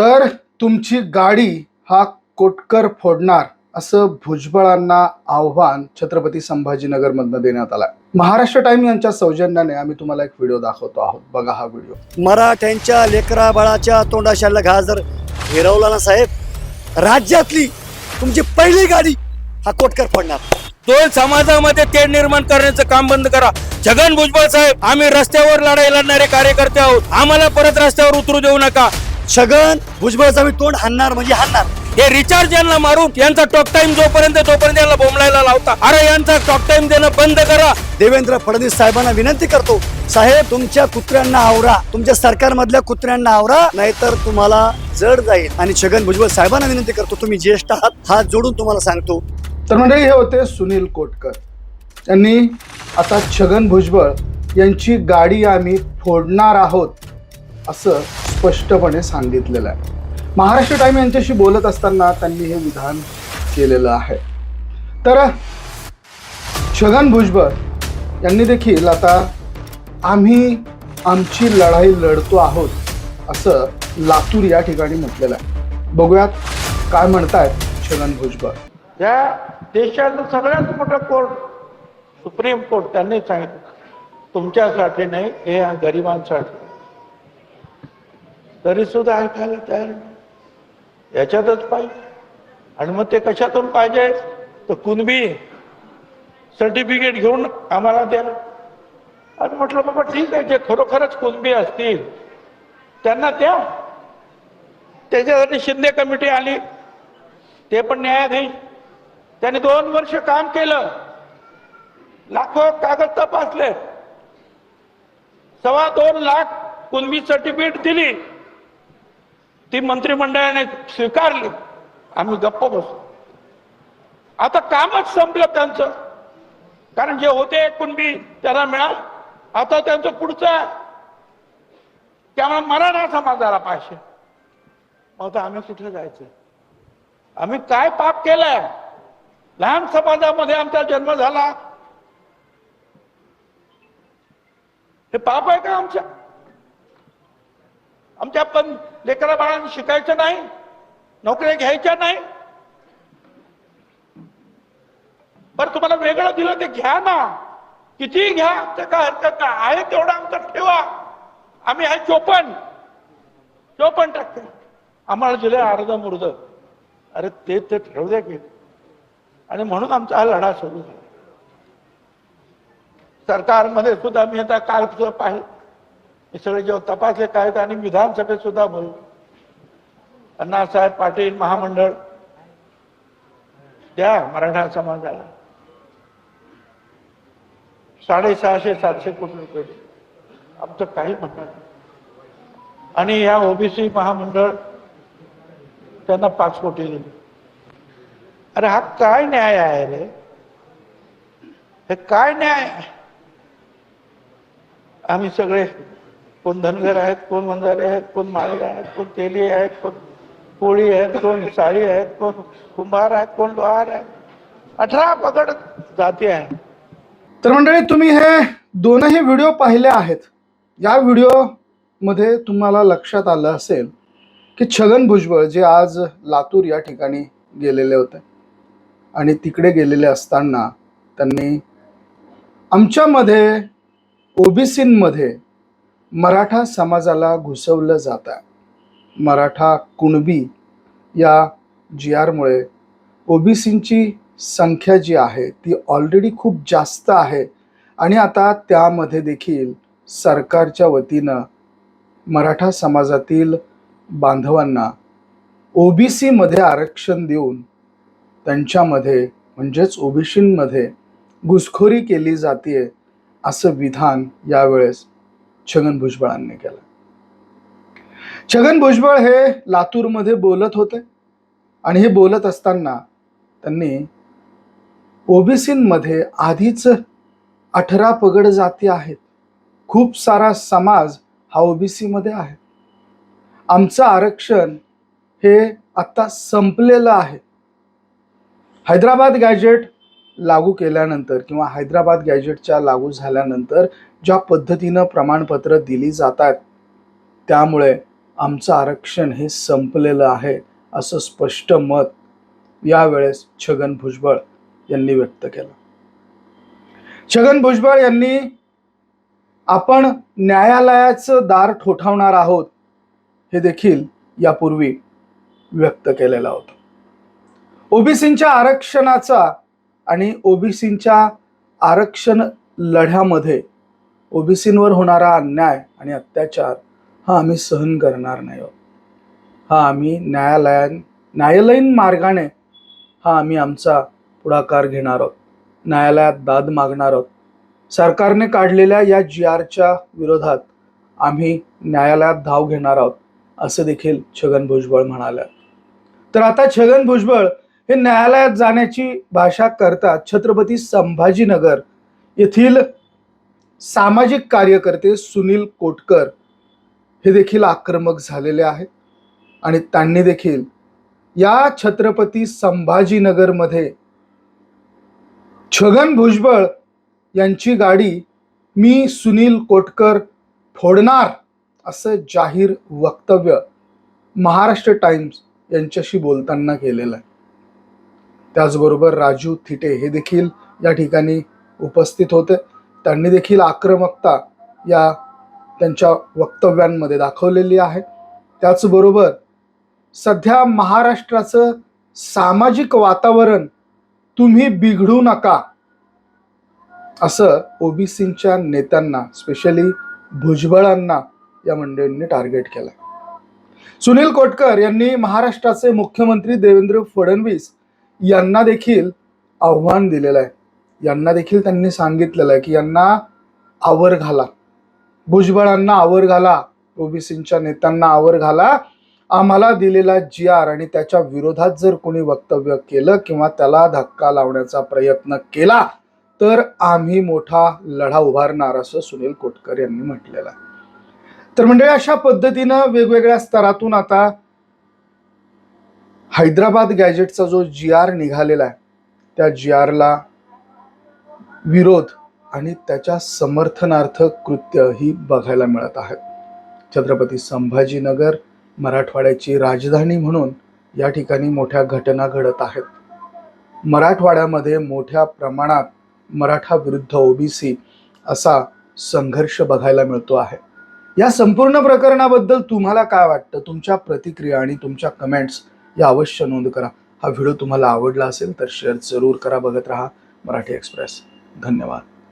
तर तुमची गाडी हा कोटकर फोडणार असं भुजबळांना आव्हान छत्रपती संभाजीनगरमधनं देण्यात आलं महाराष्ट्र टाइम यांच्या सौजन्याने आम्ही तुम्हाला एक व्हिडिओ दाखवतो आहोत. बघा हा व्हिडिओ. मराठ्यांच्या लेकरा बाळाच्या तोंडाशाला घा जर हिरवला ना साहेब. राज्यातली तुमची पहिली गाडी हा कोटकर फोडणार. दोन समाजामध्ये तेढ निर्माण करण्याचं काम बंद करा. छगन भुजबळ साहेब आम्ही रस्त्यावर लढाई लढणारे कार्यकर्ते आहोत. आम्हाला परत रस्त्यावर उतरू देऊ नका. छगन भुजबळचा मी तोंड हाणणार म्हणजे हाणणार. हे रिचार्ज यांना मारून यांचा टॉक टाइम जोपर्यंत तोपर्यंत यांना बोंबलायला लावता. अरे यांचा टॉक टाइम देणं बंद करा. देवेंद्र फडणवीस साहेबांना विनंती करतो. साहेब तुमच्या कुत्र्यांना आवरा. तुमच्या सरकारमधल्या कुत्र्यांना आवरा. नाहीतर तुम्हाला जड जाईल. आणि छगन भुजबळ साहेबांना विनंती करतो तुम्ही ज्येष्ठ आहात हात जोडून तुम्हाला सांगतो. तर म्हणजे हे होते सुनील कोटकर. त्यांनी आता छगन भुजबळ यांची गाडी आम्ही फोडणार आहोत असं स्पष्टपणे सांगितलेलं आहे. महाराष्ट्र टाइम यांच्याशी बोलत असताना त्यांनी हे विधान केलेलं आहे. तर छगन भुजबळ यांनी देखील आता आम्ही आमची लढाई लढतो आहोत असं लातूर या ठिकाणी म्हटलेलं आहे. बघूयात काय म्हणतायत छगन भुजबळ. या देशाचं सगळ्यात मोठं कोर्ट सुप्रीम कोर्ट त्यांनी सांगितलं. तुमच्यासाठी नाही हे गरिबांसाठी. तरी सुद्धा ऐकायला तयार नाही. याच्यातच पाहिजे. आणि मग ते कशातून पाहिजे? तर कुणबी सर्टिफिकेट घेऊन आम्हाला द्या. आणि म्हटलं बाबा ठीक आहे जे खरोखरच कुणबी असतील त्यांना द्या. त्याच्यासाठी शिंदे कमिटी आली. ते पण न्यायाधीश. त्यांनी दोन वर्ष काम केलं. लाखो कागद तपासले सव्वा दोन लाख कुणबी सर्टिफिकेट दिली. ती मंत्रिमंडळाने स्वीकारली. आम्ही गप्प बसलो आता कामच संपलं त्यांचं. कारण जे होते कुणबी त्यांना मिळाल. आता त्यांचं पुढचं आहे. त्यामुळे मराठा समाजाला पाहिजे. मग आता आम्ही कुठे जायचं? आम्ही काय पाप केलंय? लहान समाजामध्ये आमचा जन्म झाला. हे पाप आहे का आमच्या आमच्या पण लेकरा बाळांना शिकायचं नाही नोकऱ्या घ्यायच्या नाही. बरं तुम्हाला वेगळं दिलं ते घ्या ना. किती घ्या ते काय हरकत नाही. आहे तेवढं आमचं ठेवा. आम्ही आहे चोपन चोपन टक्के. आम्हाला दिले अर्ध मुर्द अरे ते ते ठेवू द्या की. आणि म्हणून आमचा हा लढा सुरू झाला. सरकारमध्ये सुद्धा मी आता काल सुद्धा पाहिलं. हे सगळे जेव्हा तपासले काय आणि विधानसभेत सुद्धा बोलू। अण्णासाहेब पाटील महामंडळ द्या मराठा समाजाला. साडेसहाशे सातशे कोटी रुपये. आमचं काही म्हणणं नाही. आणि ह्या ओबीसी महामंडळ त्यांना पाच कोटी दिली. अरे हा काय न्याय आहे रे? हे काय न्याय? आम्ही सगळे कोण धनगर आहेत कोण वंजारे आहेत कोण माळी आहेत कोण तेली आहेत कोण कोळी आहेत कोण साळी आहेत कोण कुंभार आहेत कोण लोहार आहेत. अठरा पगड जाती आहेत. तर मंडळी तुम्ही हे दोनही व्हिडिओ पाहिले आहेत. या व्हिडिओमध्ये तुम्हाला लक्षात आलं असेल की छगन भुजबळ जे आज लातूर या ठिकाणी गेलेले होते आणि तिकडे गेलेले असताना त्यांनी आमच्यामध्ये ओबीसींमध्ये मराठा समाजाला घुसवलं जात आहे मराठा कुणबी या जी आरमुळे ओबीसींची संख्या जी आहे ती ऑलरेडी खूप जास्त आहे. आणि आता त्यामध्ये देखील सरकारच्या वतीनं मराठा समाजातील बांधवांना ओबीसीमध्ये आरक्षण देऊन त्यांच्यामध्ये म्हणजेच ओबीसींमध्ये घुसखोरी केली जाते असं विधान यावेळेस छगन भुजबळांनी केला. छगन भुजबळ हे लातूरमध्ये बोलत होते. आणि हे बोलत असताना त्यांनी ओबीसींमध्ये आधीच अठरा पगड जाती आहेत. खूप सारा समाज हा ओबीसीमध्ये आहे. आमचं आरक्षण हे आत्ता संपलेलं आहे. हैदराबाद गॅजेट लागू केल्यानंतर किंवा हैदराबाद गॅजेटच्या लागू झाल्यानंतर ज्या पद्धतीनं प्रमाणपत्र दिली जातात त्यामुळे आमचं आरक्षण हे संपलेलं आहे असं स्पष्ट मत यावेळेस छगन भुजबळ यांनी व्यक्त केलं. छगन भुजबळ यांनी आपण न्यायालयाचं दार ठोठावणार आहोत हे देखील यापूर्वी व्यक्त केलेलं होतं. ओबीसींच्या आरक्षणाचा आणि ओबीसींच्या आरक्षण लढ्यामध्ये ओबीसींवर होणारा अन्याय आणि अत्याचार हा आम्ही सहन करणार नाही आहोत हा आम्ही न्यायालयान न्यायालयीन मार्गाने हा आम्ही आमचा पुढाकार घेणार आहोत. न्यायालयात दाद मागणार आहोत. सरकारने काढलेल्या या जी आरच्या विरोधात आम्ही न्यायालयात धाव घेणार आहोत असं देखील छगन भुजबळ म्हणाल्या. तर आता छगन भुजबळ हे न्यायालयात जाण्याची भाषा करतात छत्रपती संभाजीनगर येथील सामाजिक कार्यकर्ते सुनील कोटकर. हे देखील आक्रमक झालेले आहेत आणि त्यांनी देखील या छत्रपती संभाजीनगरमध्ये छगन भुजबळ यांची गाडी मी सुनील कोटकर फोडणार असं जाहीर वक्तव्य महाराष्ट्र टाइम्स यांच्याशी बोलताना केलेलं आहे. त्याचबरोबर राजू थिटे हे देखील या ठिकाणी उपस्थित होते. त्यांनी देखील आक्रमकता या त्यांच्या वक्तव्यांमध्ये दाखवलेली आहे. त्याचबरोबर सध्या महाराष्ट्राचं सामाजिक वातावरण तुम्ही बिघडू नका असं ओबीसींच्या नेत्यांना स्पेशली भुजबळांना या मंडळींनी टार्गेट केलं सुनील कोटकर यांनी महाराष्ट्राचे मुख्यमंत्री देवेंद्र फडणवीस यांना देखील आव्हान दिलेलं आहे. यांना देखील त्यांनी सांगितलेलं आहे की यांना आवर घाला. भुजबळांना आवर घाला. ओबीसींच्या नेत्यांना आवर घाला. आम्हाला दिलेला जी आर आणि त्याच्या विरोधात जर कोणी वक्तव्य केलं किंवा त्याला धक्का लावण्याचा प्रयत्न केला तर आम्ही मोठा लढा उभारणार असं सुनील कोटकर यांनी म्हटलेलं आहे. तर म्हणजे अशा पद्धतीनं वेगवेगळ्या स्तरातून आता हैदराबाद गॅजेटचा जो जी आर निघालेला आहे त्या जी आरला विरोध आणि त्याच्या समर्थनार्थ कृत्य ही बघायला मिळत आहेत छत्रपती संभाजीनगर मराठवाड्याची राजधानी म्हणून या ठिकाणी मोठ्या घटना घडत आहेत. मराठवाड्यामध्ये मोठ्या प्रमाणात मराठा विरुद्ध ओबीसी असा संघर्ष बघायला मिळतो आहे. या संपूर्ण प्रकरणाबद्दल तुम्हाला काय वाटतं? तुमच्या प्रतिक्रिया आणि तुमच्या कमेंट्स या अवश्य नोंद करा. हा व्हिडिओ तुम्हाला आवडला असेल तर शेअर जरूर करा. बघत राहा मराठी एक्सप्रेस. धन्यवाद.